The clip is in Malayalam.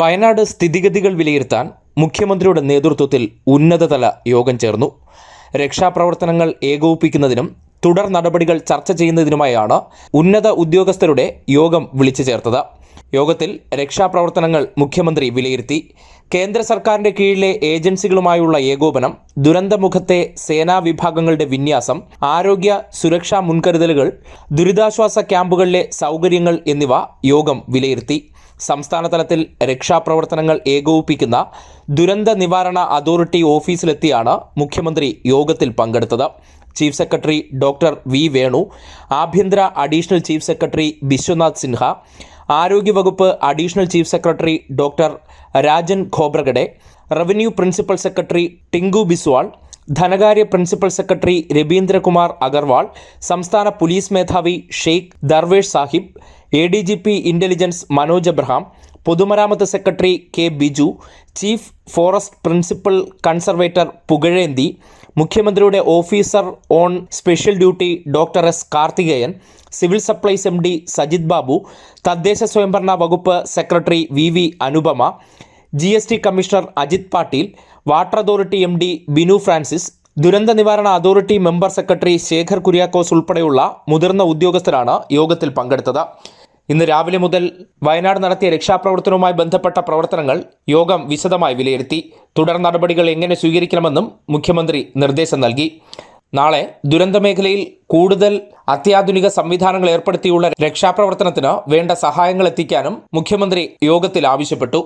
വയനാട് സ്ഥിതിഗതികൾ വിലയിരുത്താൻ മുഖ്യമന്ത്രിയുടെ നേതൃത്വത്തിൽ ഉന്നതതല യോഗം ചേർന്നു. രക്ഷാപ്രവർത്തനങ്ങൾ ഏകോപിപ്പിക്കുന്നതിനും തുടർ നടപടികൾ ചർച്ച ചെയ്യുന്നതിനുമായാണ് ഉന്നത ഉദ്യോഗസ്ഥരുടെ യോഗം വിളിച്ചു ചേർത്തത്. യോഗത്തിൽ രക്ഷാപ്രവർത്തനങ്ങൾ മുഖ്യമന്ത്രി വിലയിരുത്തി. കേന്ദ്ര സർക്കാരിന്റെ കീഴിലെ ഏജൻസികളുമായുള്ള ഏകോപനം ദുരന്തമുഖത്തെ സേനാ വിഭാഗങ്ങളുടെ വിന്യാസം ആരോഗ്യ സുരക്ഷാ മുൻകരുതലുകൾ ദുരിതാശ്വാസ ക്യാമ്പുകളിലെ സൗകര്യങ്ങൾ എന്നിവ യോഗം വിലയിരുത്തി. സംസ്ഥാനതലത്തിൽ രക്ഷാപ്രവർത്തനങ്ങൾ ഏകോപിപ്പിക്കുന്ന ദുരന്ത നിവാരണ അതോറിറ്റി ഓഫീസിലെത്തിയാണ് മുഖ്യമന്ത്രി യോഗത്തിൽ പങ്കെടുത്തത്. Chief secretary doctor V Venu ആഭ്യന്തര additional chief secretary Biswanath Sinha ആരോഗ്യവകുപ്പ് additional chief secretary doctor Rajan Khobragade revenue principal secretary Tinku Biswal ധനകാര്യ പ്രിൻസിപ്പൽ സെക്രട്ടറി രവീന്ദ്രകുമാർ അഗർവാൾ സംസ്ഥാന പോലീസ് മേധാവി Sheikh Darvesh Sahib A D G P intelligence Manoj Abraham പൊതുമരാമത്ത് secretary K Biju chief forest principal conservator Pukazhenthi മുഖ്യമന്ത്രിയുടെ officer on special duty doctor S Karthikeyan civil supplies M D Sajith Babu തദ്ദേശ സ്വയംഭരണ വകുപ്പ് secretary V V Anupama G S T commissioner Ajith Patil water authority M D Binu Francis ദുരന്ത നിവാരണ authority member secretary Shekhar Kuriakose ഉൾപ്പെടെയുള്ള മുതിർന്ന ഉദ്യോഗസ്ഥരാണ് യോഗത്തിൽ പങ്കെടുത്തത്. ഇന്ന് രാവിലെ മുതൽ വയനാട് നടത്തിയ രക്ഷാപ്രവർത്തനവുമായി ബന്ധപ്പെട്ട പ്രവർത്തനങ്ങൾ യോഗം വിശദമായി വിലയിരുത്തി. തുടർ നടപടികൾ എങ്ങനെ സ്വീകരിക്കണമെന്നും മുഖ്യമന്ത്രി നിർദ്ദേശം നൽകി. നാളെ ദുരന്തമേഖലയിൽ കൂടുതൽ അത്യാധുനിക സംവിധാനങ്ങൾ ഏർപ്പെടുത്തിയുള്ള രക്ഷാപ്രവർത്തനത്തിന് വേണ്ട സഹായങ്ങൾ എത്തിക്കാനും മുഖ്യമന്ത്രി യോഗത്തിൽ ആവശ്യപ്പെട്ടു.